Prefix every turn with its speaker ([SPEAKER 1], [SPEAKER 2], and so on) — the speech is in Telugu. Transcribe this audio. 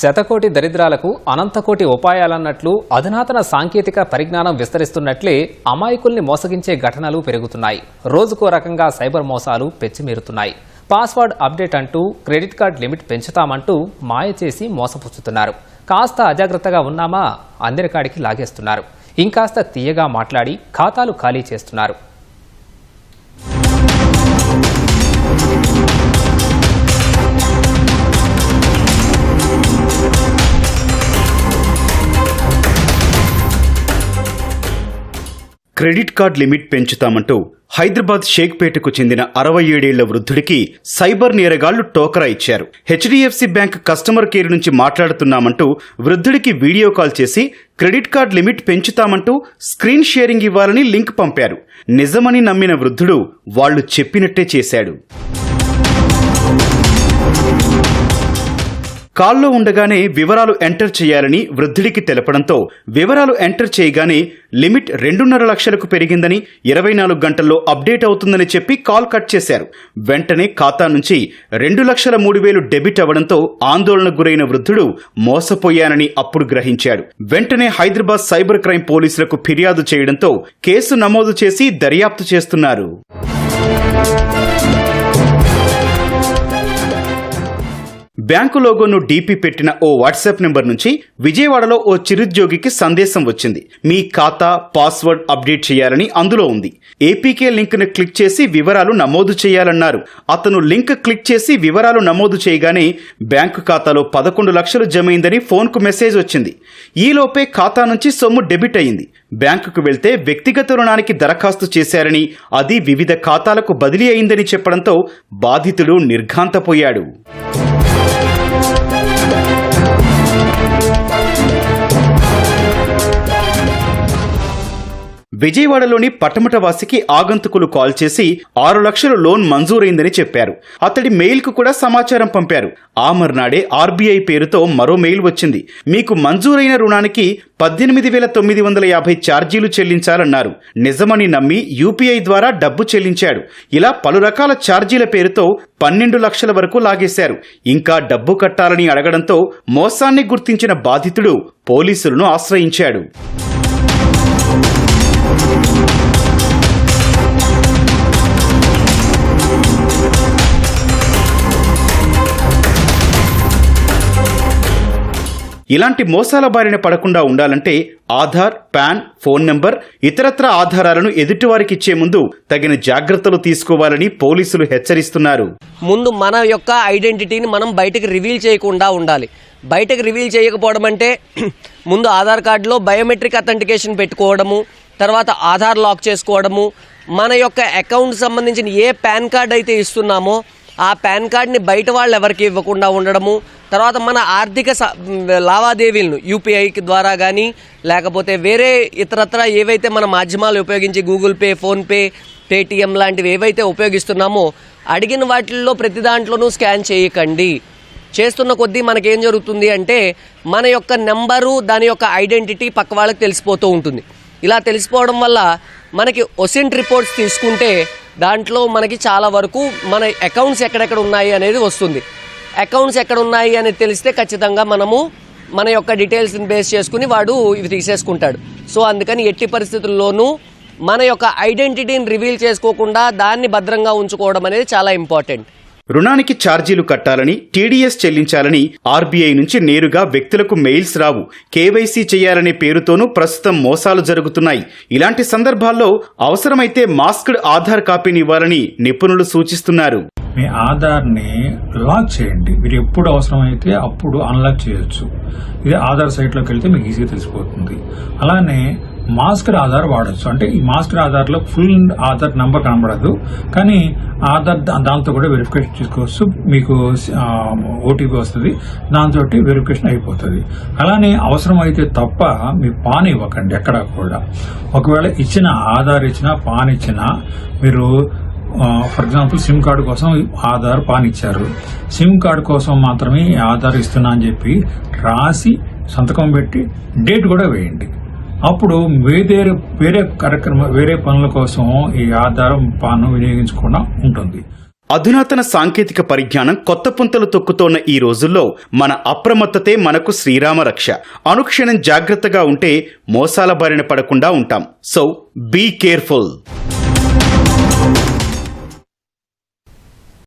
[SPEAKER 1] శతకోటి దరిద్రాలకు అనంతకోటి ఉపాయాలన్నట్లు అధునాతన సాంకేతిక పరిజ్ఞానం విస్తరిస్తున్నట్లే అమాయకుల్ని మోసగించే ఘటనలు పెరుగుతున్నాయి. రోజుకో రకంగా సైబర్ మోసాలు పెచ్చిమీరుతున్నాయి. పాస్వర్డ్ అప్డేట్ అంటూ క్రెడిట్ కార్డ్ లిమిట్ పెంచుతామంటూ మాయ చేసి మోసపుచ్చుతున్నారు. కాస్త అజాగ్రత్తగా ఉన్నామా? అందరికాడికి లాగేస్తున్నారు. ఇంకాస్త తీయగా మాట్లాడి ఖాతాలు ఖాళీ చేస్తున్నారు.
[SPEAKER 2] క్రెడిట్ కార్డ్ లిమిట్ పెంచుతామంటూ హైదరాబాద్ షేక్పేటకు చెందిన అరవై ఏడేళ్ళ వృద్ధుడికి సైబర్ నేరగాళ్ళు టోకరా ఇచ్చారు. హెచ్డిఎఫ్సి బ్యాంక్ కస్టమర్ కేర్ నుంచి మాట్లాడుతున్నామంటూ వృద్ధుడికి వీడియో కాల్ చేసి క్రెడిట్ కార్డ్ లిమిట్ పెంచుతామంటూ స్క్రీన్ షేరింగ్ ఇవ్వాలని లింక్ పంపారు. నిజమని నమ్మిన వృద్ధుడు వాళ్ళు చెప్పినట్టే చేశాడు. కాల్లో ఉండగానే వివరాలు ఎంటర్ చేయాలని వృద్ధుడికి తెలపడంతో వివరాలు ఎంటర్ చేయగానే లిమిట్ రెండున్నర లక్షలకు పెరిగిందని ఇరవై నాలుగు గంటల్లో అప్డేట్ అవుతుందని చెప్పి కాల్ కట్ చేశారు. వెంటనే ఖాతా నుంచి రెండు లక్షల మూడు వేలు డెబిట్ అవ్వడంతో ఆందోళనకు గురైన వృద్ధుడు మోసపోయానని అప్పుడు గ్రహించాడు. వెంటనే హైదరాబాద్ సైబర్ క్రైమ్ పోలీసులకు ఫిర్యాదు చేయడంతో కేసు నమోదు చేసి దర్యాప్తు చేస్తున్నారు. బ్యాంకు లోగోను డీపీ పెట్టిన ఓ వాట్సాప్ నెంబర్ నుంచి విజయవాడలో ఓ చిరుద్యోగికి సందేశం వచ్చింది. మీ ఖాతా పాస్వర్డ్ అప్డేట్ చేయాలని అందులో ఉంది. ఏపీకే లింక్ను క్లిక్ చేసి వివరాలు నమోదు చేయాలన్నారు. అతను లింక్ క్లిక్ చేసి వివరాలు నమోదు చేయగానే బ్యాంకు ఖాతాలో పదకొండు లక్షలు జమైందని ఫోన్కు మెసేజ్ వచ్చింది. ఈలోపే ఖాతా నుంచి సొమ్ము డెబిట్ అయింది. బ్యాంకుకు వెళ్తే వ్యక్తిగత రుణానికి దరఖాస్తు చేశారని అది వివిధ ఖాతాలకు బదిలీ అయిందని చెప్పడంతో బాధితుడు నిర్ఘాంతపోయాడు. విజయవాడలోని పటమటవాసికి ఆగంతుకులు కాల్ చేసి ఆరు లక్షల లోన్ మంజూరైందని చెప్పారు. అతడి మెయిల్కు కూడా సమాచారం పంపారు. ఆ మర్నాడే ఆర్బీఐ పేరుతో మరో మెయిల్ వచ్చింది. మీకు మంజూరైన రుణానికి పద్దెనిమిది వేల తొమ్మిది వందల యాభై ఛార్జీలు చెల్లించాలన్నారు. నిజమని నమ్మి యూపీఐ ద్వారా డబ్బు చెల్లించాడు. ఇలా పలు రకాల ఛార్జీల పేరుతో పన్నెండు లక్షల వరకు లాగేశారు. ఇంకా డబ్బు కట్టాలని అడగడంతో మోసాన్ని గుర్తించిన బాధితుడు పోలీసులను ఆశ్రయించాడు. ఇలాంటి మోసాల బారిన పడకుండా ఉండాలంటే ఆధార్ పాన్ ఫోన్ నంబర్ ఇతరత్ర ఆధారాలను ఎదుటివారికి ఇచ్చే ముందు తగిన జాగ్రత్తలు తీసుకోవాలని పోలీసులు హెచ్చరిస్తున్నారు.
[SPEAKER 3] ముందు మన యొక్క ఐడెంటిటీని మనం బయటకు రివీల్ చేయకుండా ఉండాలి. బయటకు రివీల్ చేయకపోవడం అంటే ముందు ఆధార్ కార్డులో బయోమెట్రిక్ అథెంటికేషన్ పెట్టుకోవడము తర్వాత ఆధార్ లాక్ చేసుకోవడము మన యొక్క అకౌంట్ సంబంధించిన ఏ పాన్ కార్డ్ అయితే ఇస్తున్నామో ఆ పాన్ కార్డ్ని బయట వాళ్ళు ఎవరికి ఇవ్వకుండా ఉండడము తర్వాత మన ఆర్థిక స- లావాదేవీలను యూపీఐకి ద్వారా కానీ లేకపోతే వేరే ఇతరత్ర ఏవైతే మన మాధ్యమాలు ఉపయోగించి గూగుల్ పే ఫోన్పే పేటిఎం లాంటివి ఏవైతే ఉపయోగిస్తున్నామో అడిగిన వాటిల్లో ప్రతి దాంట్లోనూ స్కాన్ చేయకండి. చేస్తున్న కొద్దీ మనకేం జరుగుతుంది అంటే మన యొక్క నెంబరు దాని యొక్క ఐడెంటిటీ పక్క వాళ్ళకి తెలిసిపోతూ ఉంటుంది. ఇలా తెలిసిపోవడం వల్ల మనకి ఒసెంట్ రిపోర్ట్స్ తీసుకుంటే దాంట్లో మనకి చాలా వరకు మన అకౌంట్స్ ఎక్కడెక్కడ ఉన్నాయి అనేది వస్తుంది. అకౌంట్స్ ఎక్కడ ఉన్నాయి అని తెలిస్తే ఖచ్చితంగా మనము మన యొక్క డీటెయిల్స్ని బేస్ చేసుకుని వాడు ఇవి తీసేసుకుంటాడు. సో అందుకని ఎట్టి పరిస్థితుల్లోనూ మన యొక్క ఐడెంటిటీని రివీల్ చేసుకోకుండా దాన్ని భద్రంగా ఉంచుకోవడం అనేది చాలా ఇంపార్టెంట్.
[SPEAKER 2] రుణానికి ఛార్జీలు కట్టాలని టీడీఎస్ చెల్లించాలని ఆర్బీఐ నుంచి నేరుగా వ్యక్తులకు మెయిల్స్ రావు. కేవైసీ చేయాలనే పేరుతోనూ ప్రస్తుతం మోసాలు జరుగుతున్నాయి. ఇలాంటి సందర్భాల్లో అవసరమైతే మాస్క్డ్ ఆధార్ కాపీని ఇవ్వాలని నిపుణులు సూచిస్తున్నారు.
[SPEAKER 4] మీ ఆధార్ని లాక్ చేయండి. మీరు ఎప్పుడు అవసరమైతే అప్పుడు అన్లాక్ చేయొచ్చు. ఇది ఆధార్ సైట్లోకి వెళ్తే మీకు ఈజీగా తెలిసిపోతుంది. అలానే మాస్కర్ ఆధార్ వాడచ్చు. అంటే ఈ మాస్కర్ ఆధార్లో ఫుల్ ఆధార్ నెంబర్ కనబడదు. కానీ ఆధార్ దాంతో కూడా వెరిఫికేషన్ చేసుకోవచ్చు. మీకు ఓటీపీ వస్తుంది. దాంతో వెరిఫికేషన్ అయిపోతుంది. అలానే అవసరమైతే తప్ప మీ పాన్ ఇవ్వకండి ఎక్కడా కూడా. ఒకవేళ ఇచ్చిన ఆధార్ ఇచ్చినా పాన్ ఇచ్చినా మీరు ఫర్ ఎగ్జాంపుల్ సిమ్ కార్డు కోసం ఆధార్ పాన్ ఇచ్చారు. సిమ్ కార్డు కోసం మాత్రమే ఆధార్ ఇస్తున్నా అని చెప్పి రాసి సంతకం పెట్టి డేట్ కూడా వేయండి. అప్పుడు వేరే వేరే కార్యక్రమ వేరే పనుల కోసం ఈ ఆధారం పాన్ వినియోగించకుండా ఉంటుంది.
[SPEAKER 2] అధునాతన సాంకేతిక పరిజ్ఞానం కొత్త పుంతలు తొక్కుతోన్న ఈ రోజుల్లో మన అప్రమత్తతే మనకు శ్రీరామ రక్ష. అనుక్షణం జాగ్రత్తగా ఉంటే మోసాల బారిన పడకుండా ఉంటాం. So be careful